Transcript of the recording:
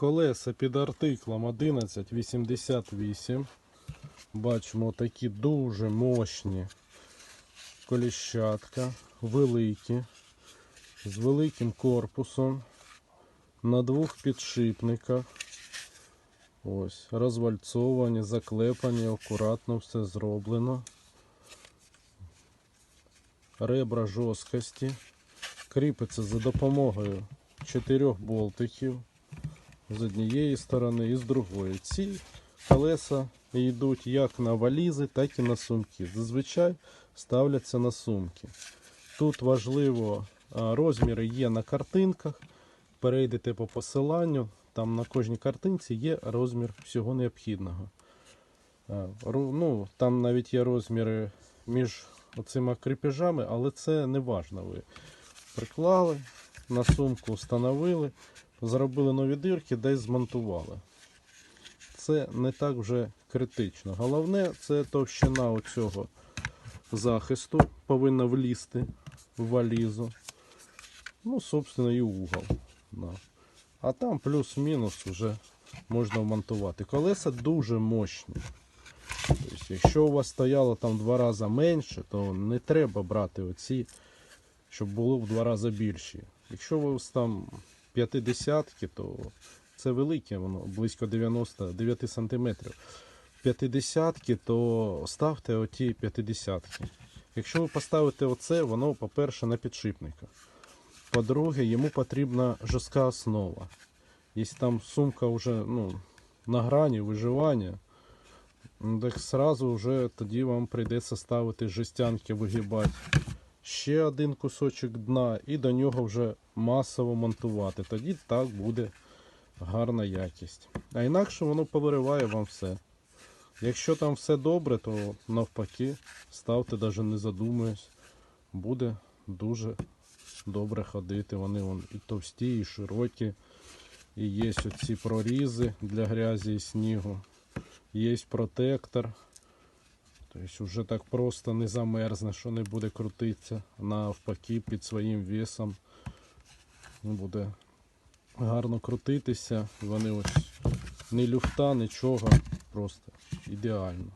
Колеса під артиклом 1188. Бачимо такі дуже мощні коліщатка, великі, з великим корпусом, на двох підшипниках. Ось, розвальцовані, заклепані, акуратно все зроблено. Ребра жорсткості. Кріпиться за допомогою чотирьох болтиків з однієї сторони і з другої. Ці колеса йдуть як на валізи, так і на сумки. Зазвичай ставляться на сумки. Тут важливо, розміри є на картинках. Перейдете по посиланню, там на кожній картинці є розмір всього необхідного. Ну, там навіть є розміри між оцими кріпежами, але це не важно. Ви приклали, на сумку встановили, зробили нові дирки, десь змонтували. Це не так вже критично. Головне це товщина оцього захисту повинна влізти в валізу. Ну, собственно, і угол. Да. А там плюс-мінус вже можна вмонтувати. Колеса дуже мощні. Тобто, якщо у вас стояло там два рази менше, то не треба брати оці, щоб було в два рази більші. Якщо у вас там 50, то це велике, воно близько 99 сантиметрів. 50, то ставте оті 50. Якщо ви поставите оце, воно, по-перше, на підшипниках. По-друге, йому потрібна жорстка основа. Якщо там сумка вже ну, на грані виживання, ну, так сразу вже тоді вам прийдеться ставити жестянки, вигибати ще один кусочок дна і до нього вже масово монтувати. Тоді так буде гарна якість. А інакше воно повириває вам все. Якщо там все добре, то навпаки, ставте, навіть не задумуюсь, буде дуже добре ходити. Вони вон і товсті, і широкі. І є оці прорізи для грязі і снігу. Є протектор. Тобто вже так просто не замерзне, що не буде крутитися. Навпаки, під своїм весом буде гарно крутитися. Вони ось ні люфта, нічого, просто ідеально.